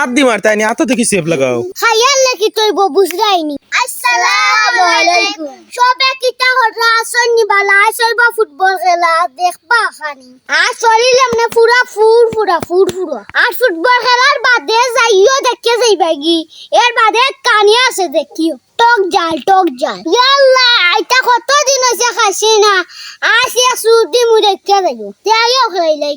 Up দি মারতাই নি আতো দেখি safe লাগাও? খাইয়ার লাগি তুই বুঝরাইনি আসসালামু আলাইকুম। সবে কিটা হরা আসন নিবালা আসলবা ফুটবল খেলা, দেখবা খানি। আর শরীর এমনি পুরা ফুর ফুরা ফুর, ফুরা। আর ফুটবল খেলার বাদে যাইও, দেখে যাইবা গি এর বাদে কানি আছে, দেখিও। টক জাল টক জাল। ইয়াল্লা, আইতা কত দিন হইছে খাসি না। আসি সুদি মু দেখে যাইও তাইও খাইলাই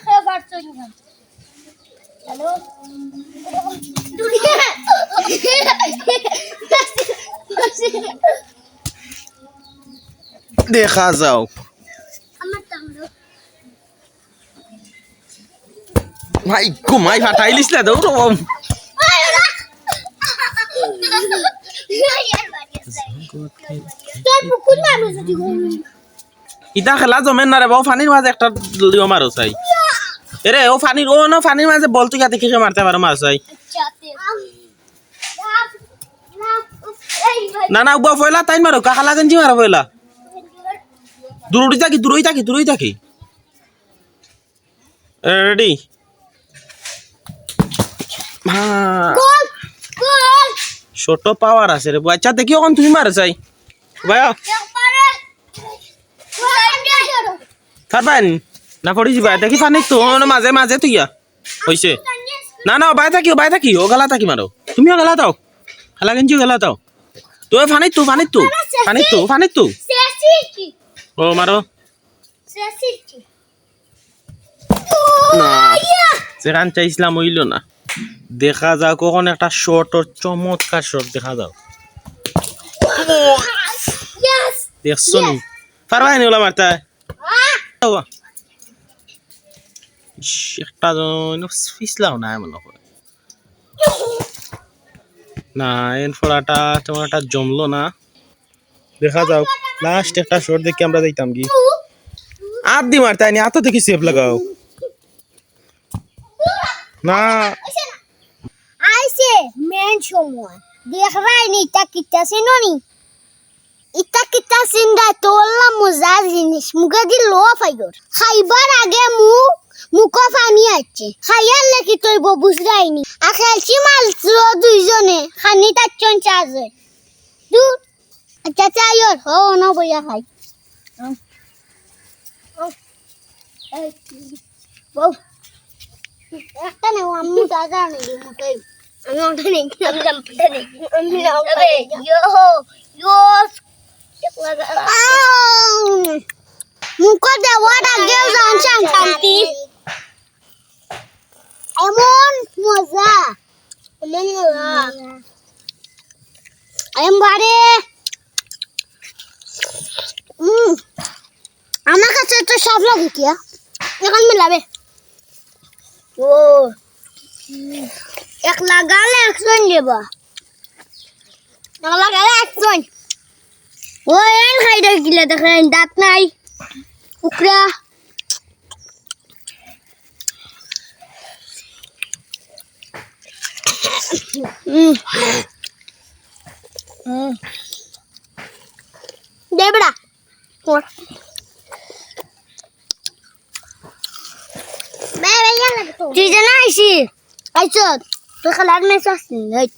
হ্যালো দেখা যাও। ভাই ঘুমাই ফাটাইলিস না দৌড় ইটা খেলা জমেন না রে বাবু ফানির মাঝে একটা লিও মারো চাই। এরে ও ফানির ও না ফানির মাঝে বল তুই হাতে কিসে মারতে পারো মার চাই না না উবা ফয়লা তাই মারো কাকালা গেঞ্জি মারো ফয়লা। দূরই থাকি দূরই থাকি দূরই থাকি রেডি। ছোট পাওয়ার আছে রে বাচ্চা দেখি ওখান তুমি মারো চাই। ভাইয়া। ফারবাইন না পড়ি যাবা দেখি ফানি তো মাঝে মাঝে তুই হইছে। না না বাই থাকি বাই থাকি ও গেলা থাকি মারো তুমিও গেলা দাও খেলা গেঞ্জিও গেলা দাও তো ফানিত তো ফানিত তো ফানিত তো ফানিত তো ও মারো না যেখান চাইছিলাম হইল না। দেখা যাও কখন একটা শর্ট ওর চমৎকার শর্ট দেখা যাও দেখছ নি পারবাই নি ওলা মারতে একটা জন ফিসলাও না করে না এর ফলাটা তোমার একটা জমলো না। দেখা যাও লাস্ট একটা শর্ট দেখে আমরা যাইতাম কি। আপ দি মারতাই নি। দেখবাই নি ইটা কিতা সিননি ইটা কিতা সিন্দা তোলা মজা জিনিস মুখে দি লো ফাইগর খাইবার আগে মু আছে খাইয়ার লাগি তুই বুঝরাইনি আর খেলছি মালছিল দুইজনে। খানি তার চন চারজন দু আচ্ছা চাইর হো না বইয়া খাই। একটা নেই আম্মু দাদা নেই মুখে আমি ওটা নেই। আমি জাম্পটা নেই। আমি ইয়ো ইয়ো মুখ দেওয়ার আগেও জানছেন শান্তি। এমন মজা। এমন মজা। এম বারে উম, আমার কাছে তো সব লাগে কি এখন মিলাবে ও এক লাগালে একজন দেবা। এক লাগালে একজন ও এন খাই দেখিলে দেখেন দাঁত নাই উকরা উম উম দে বড়া ওর তুই জানা আইসি আইস তুই খেলার মেস আসছিস